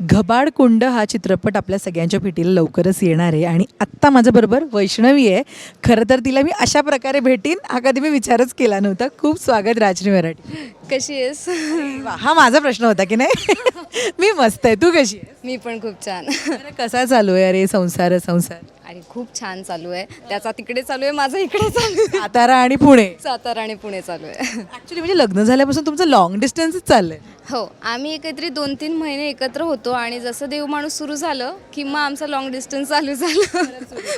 घबाड कुंड हा चित्रपट आपल्या सगळ्यांच्या भेटीला लवकरच येणार आहे आणि आत्ता माझ्याबरोबर वैष्णवी आहे. खरं तर तिला मी अशा प्रकारे भेटीन हा कधी मी विचारच केला नव्हता. खूप स्वागत राजनी मराठी. कशी आहेस? हा माझा प्रश्न होता की नाही? मी मस्त आहे. तू कशी आहे मी पण खूप छान. कसा चालू आहे? अरे संसार संसार आणि खूप छान चालू आहे. त्याचा तिकडे चालू आहे माझा इकडे चालू आहे. सातारा आणि पुणे. सातारा आणि पुणे चालू आहे. ॲक्च्युली म्हणजे लग्न झाल्यापासून तुमचं लॉंग डिस्टन्सच चाललंय. हो आम्ही एकत्रित दोन तीन महिने एकत्र होतो आणि जसं देव माणूस सुरू झालं की मग आमचं लॉंग डिस्टन्स चालू झालं.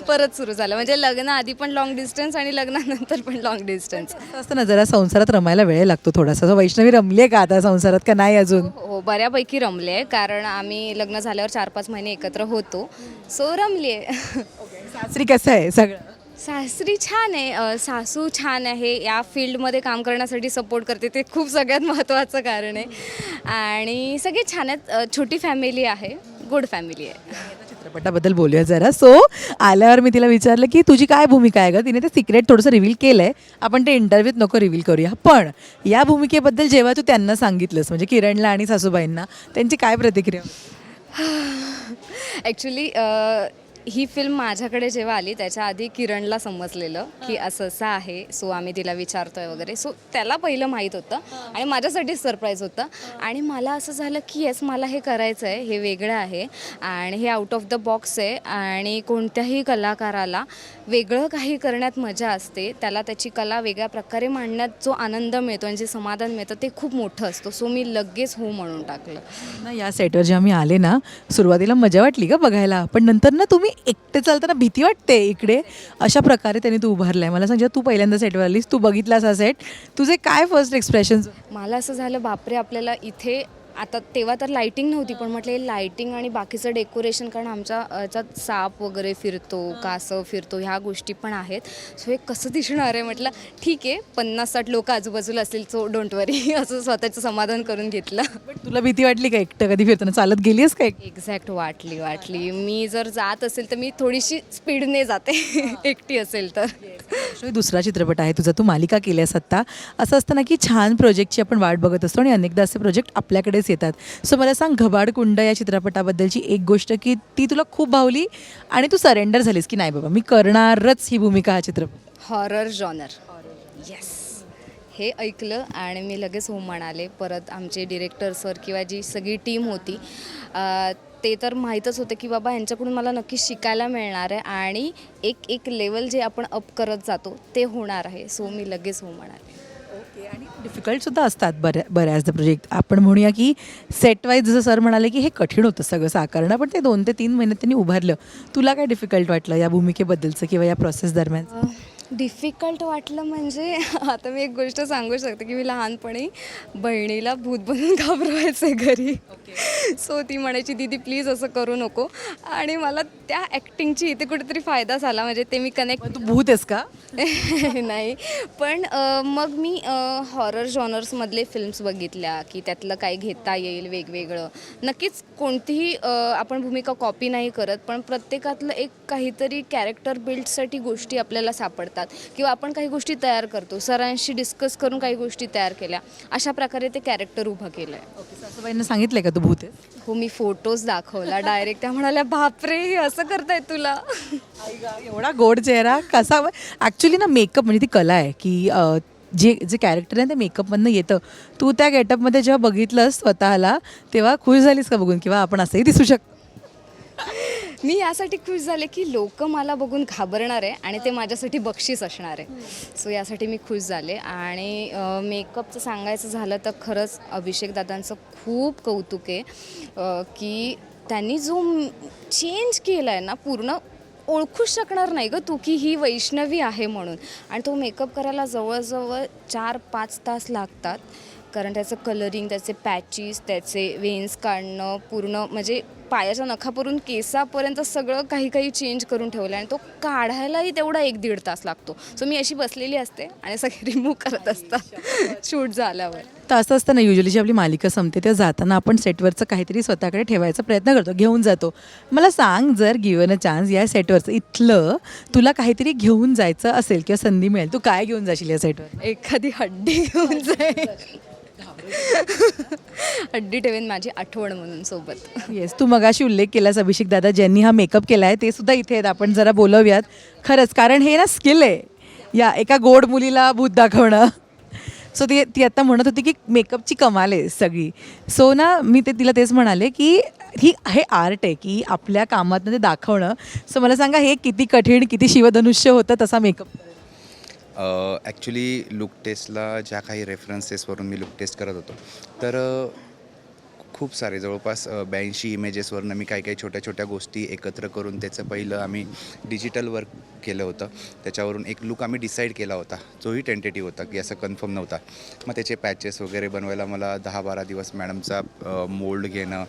परत सुरू झालं. म्हणजे लग्न आधी पण लॉंग डिस्टन्स आणि लग्नानंतर पण लॉंग डिस्टन्स असं असतं ना जरा संसारात रमायला वेळ लागतो थोडासा. वैष्णवी रमली आहे का आता संसारात का नाही अजून? हो बऱ्यापैकी रमले आहे कारण आम्ही लग्न झाल्यावर चार पाच महिने एकत्र होतो. सो रमली आहे सासरी कसं आहे सगळं? सासरी छान आहे. सासू छान आहे. या फील्डमध्ये काम करण्यासाठी सपोर्ट करते. ते खूप सगळ्यात महत्त्वाचं कारण आहे. आणि सगळे छान आहेत. छोटी फॅमिली आहे. गुड फॅमिली आहे. चित्रपटाबद्दल बोलूया जरा. सो आल्यावर मी तिला विचारलं की तुझी काय भूमिका आहे ग? तिने ते सिक्रेट थोडंसं रिव्हील केलं आहे आपण ते इंटरव्ह्यूत नको रिव्हील करूया. पण या भूमिकेबद्दल जेव्हा तू त्यांना सांगितलंस म्हणजे किरणला आणि सासूबाईंना त्यांची काय प्रतिक्रिया? ॲक्च्युली ही फिल्म माझ्याकडे जेव्हा आली त्याच्या आधी किरणला समजलेलं की असं असं आहे सो आम्ही तिला विचारतोय वगैरे. सो त्याला पहिलं माहीत होतं आणि माझ्यासाठीच सरप्राईज होतं. आणि मला असं झालं की येस मला हे करायचं आहे हे वेगळं आहे आणि हे आउट ऑफ द बॉक्स आहे आणि कोणत्याही कलाकाराला वेगळं काही करण्यात मजा असते त्याला त्याची कला वेगळ्या प्रकारे मांडण्यात जो आनंद मिळतो आणि जे समाधान मिळतं ते खूप मोठं असतं. सो मी लगेच हो म्हणून टाकलं. ना या सेटवर जेव्हा मी आले ना सुरुवातीला मजा वाटली का बघायला. पण नंतर ना तुम्ही एकटे चालताना भीती वाटते इकडे. अशा प्रकारे त्यांनी तू उभारलाय. मला सांग तू पहिल्यांदा सेटवर आलीस तू बघितलास हा सेट तुझे काय फर्स्ट एक्सप्रेशन मला असं झालं बापरे आपल्याला इथे आता तेव्हा तर लाईटिंग नव्हती पण म्हटलं हे लाईटिंग आणि बाकीचं डेकोरेशन कारण आमच्या याच्यात साप वगैरे फिरतो कासव फिरतो ह्या गोष्टी पण आहेत. सो हे कसं दिसणार आहे? म्हटलं ठीक आहे पन्नास साठ लोक आजूबाजूला असतील सो डोंट वरी असं स्वतःचं समाधान करून घेतलं. तुला भीती वाटली का एकटं कधी फिरताना? चालत गेलीस का एक एक्झॅक्ट वाटली वाटली. मी जर जात असेल तर मी थोडीशी स्पीडने जाते. एकटी असेल तर. दुसरा चित्रपट आहे तुझा. तू मालिका केल्यास आत्ता. असं असतं ना की छान प्रोजेक्टची आपण वाट बघत असतो आणि अनेकदा असे प्रोजेक्ट आपल्याकडेच येतात. सो मला सांग घबाड कुंड या चित्रपटाबद्दलची एक गोष्ट की ती तुला खूप भावली आणि तू सरेंडर झालीस की नाही बाबा? मी करणारच ही भूमिका हा चित्रपट. हॉरर जॉनर येस हे ऐकलं आणि मी लगेच हो म्हणाले. परत आमचे डिरेक्टर सर किंवा जी सगळी टीम होती अ, ते तर माहीतच होतं की बाबा यांच्याकडून मला नक्की शिकायला मिळणार आहे आणि एक एक लेवल जे आपण अप करत जातो ते होणार आहे. सो मी लगेच हो म्हणाले. ओके आणि डिफिकल्ट सुद्धा असतात बऱ्या बऱ्याचदा प्रोजेक्ट आपण म्हणूया की सेट वाईज जसं सर म्हणाले की हे कठीण होतं सगळं साकारणं. पण ते दोन ते तीन महिन्यात त्यांनी उभारलं. तुला काय डिफिकल्ट वाटलं या भूमिकेबद्दलचं किंवा या प्रोसेस दरम्यान? डिफिकल्ट वाटलं म्हणजे आता मी एक गोष्ट सांगू शकते की मी लहानपणी बहिणीला भूत बनून घाबरवायचे घरी. सो ती म्हणायची दीदी प्लीज असं करू नको. आणि मला त्या ॲक्टिंगची इथे कुठेतरी फायदा झाला म्हणजे ते मी कनेक्ट तू भूत आहेस का? नाही. पण मग मी हॉरर जॉनर्समधले फिल्म्स बघितल्या की त्यातलं काय घेता येईल वेगवेगळं. नक्कीच कोणतीही आपण भूमिका कॉपी नाही करत पण प्रत्येकातलं एक काहीतरी कॅरेक्टर बिल्डसाठी गोष्टी आपल्याला सापडतात. किंवा आपण काही गोष्टी तयार करतो सरांशी डिस्कस करून काही गोष्टी तयार केल्या अशा प्रकारे ते कॅरेक्टर उभं केलं आहे ओके सासूबाईंना सांगितलंय का तू भूत आहेस? हो मी फोटोज दाखवला डायरेक्ट त्या म्हणाल्या बापरे हे असं करताय तुला. एवढा गोड चेहरा कसा ॲक्च्युली ना मेकअप म्हणजे ती कला आहे की जे जे कॅरेक्टर आहे ते मेकअपमधनं येतं. तू त्या गेटअपमध्ये जेव्हा बघितलंस स्वतःला तेव्हा खुश झालीस का बघून किंवा आपण असंही दिसू शकतो? मी यासाठी खुश झाले की लोक मला बघून घाबरणार आहे आणि ते माझ्यासाठी बक्षीस असणार आहे. सो यासाठी मी खुश झाले. आणि मेकअपचं सांगायचं झालं तर खरंच अभिषेक दादांचं खूप कौतुक आहे की त्यांनी जो चेंज केला आहे ना पूर्ण ओळखूच शकणार नाही ग तू की ही वैष्णवी आहे म्हणून. आणि तो मेकअप करायला जवळजवळ चार पाच तास लागतात. कारण त्याचं कलरिंग त्याचे पॅचीस त्याचे वेन्स काढणं पूर्ण म्हणजे पायाच्या नखापासून केसापर्यंत सगळं काही काही चेंज करून ठेवलं आणि तो काढायलाही तेवढा एक दीड तास लागतो. सो मी अशी बसलेली असते आणि सगळे रिमूव्ह करत असतात. शूट झाल्यावर. तर असं असतं ना युजली जी आपली मालिका संपते तेव्हा जाताना आपण सेटवरचं काहीतरी स्वतःकडे ठेवायचा प्रयत्न करतो घेऊन जातो. मला सांग जर गिवन अ चान्स या सेटवरचं इथलं तुला काहीतरी घेऊन जायचं असेल किंवा संधी मिळेल तू काय घेऊन जाशील या सेटवर एखादी हड्डी घेऊन जाईल. हड्डी ठेवेन माझी आठवण म्हणून सोबत. येस तू मगाशी उल्लेख केलास अभिषेक दादा ज्यांनी हा मेकअप केला आहे ते सुद्धा इथे आहेत. आपण जरा बोलवूयात. खरंच कारण हे ना स्किल आहे. या एका गोड मुलीला भूत दाखवणं. सो ती ती आता म्हणत होती की मेकअपची कमाल आहे सगळी. सो ना मी ते तिला तेच म्हणाले की ही हे आर्ट आहे की आपल्या कामातनं ते दाखवणं. सो मला सांगा हे किती कठीण किती शिवधनुष्य होतं तसा मेकअप ॲक्च्युली लुक टेस्टला ज्या काही रेफरन्सेसवरून मी लुक टेस्ट करत होतो तर खूप सारे. जवळपास ब्याऐंशी इमेजेसवरनं मी काही काही छोट्या छोट्या गोष्टी एकत्र करून त्याचं पहिलं आम्ही डिजिटल वर्क केलं होतं. त्याच्यावरून एक लुक आम्ही डिसाईड केला होता. जोही टेंटेटिव्ह होता की असं कन्फर्म नव्हता. मग त्याचे पॅचेस वगैरे बनवायला मला दहा बारा दिवस मॅडमचा मोल्ड घेणं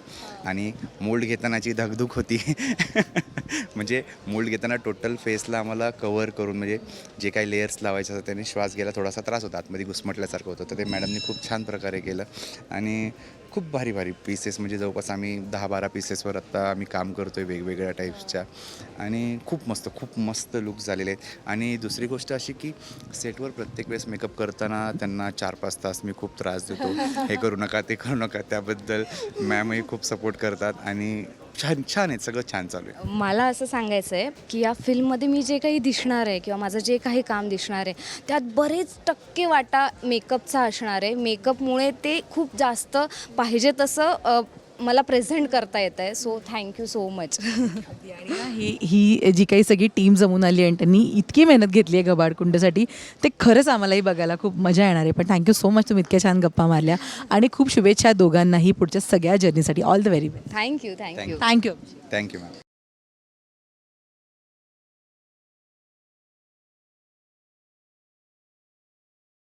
आणि मोल्ड घेतानाची धगधूक होती. म्हणजे मोल्ड घेताना टोटल फेसला आम्हाला कवर करून म्हणजे जे काही लेयर्स लावायचे असतात त्याने श्वास घ्यायला थोडासा त्रास होता. आतमध्ये घुसमटल्यासारखं होतं. तर ते मॅडमनी खूप छान प्रकारे केलं. आणि खूप भारी भारी पीसेस म्हणजे जवळपास आम्ही दहा बारा पीसेसवर आत्ता आम्ही काम करतो आहे वेगवेगळ्या टाईप्सच्या आणि खूप मस्त खूप मस्त लुक झालेले आहेत. आणि दुसरी गोष्ट अशी की सेटवर प्रत्येक वेळेस मेकअप करताना त्यांना चार पाच तास मी खूप त्रास देतो. हे करू नका ते करू नका. त्याबद्दल मॅमही खूप सपोर्ट करतात. आणि छान छान आहे सगळं छान चालू आहे. मला असं सांगायचं आहे की या फिल्ममध्ये मी जे काही दिसणार आहे किंवा माझं जे काही काम दिसणार आहे त्यात बरेच टक्के वाटा मेकअपचा असणार आहे. मेकअपमुळे ते खूप जास्त पाहिजे तसं मला प्रेझेंट करता येत आहे. So thank you so much ही ही जी काही सगळी टीम जमून आली आणि त्यांनी इतकी मेहनत घेतली आहे घबाडकुंडसाठी ते खरंच आम्हालाही बघायला खूप मजा येणार आहे. पण थँक्यू सो मच तुम्ही इतक्या छान गप्पा मारल्या. आणि खूप शुभेच्छा दोघांनाही पुढच्या सगळ्या जर्नीसाठी all the very best thank you thank you thank you thank you ma'am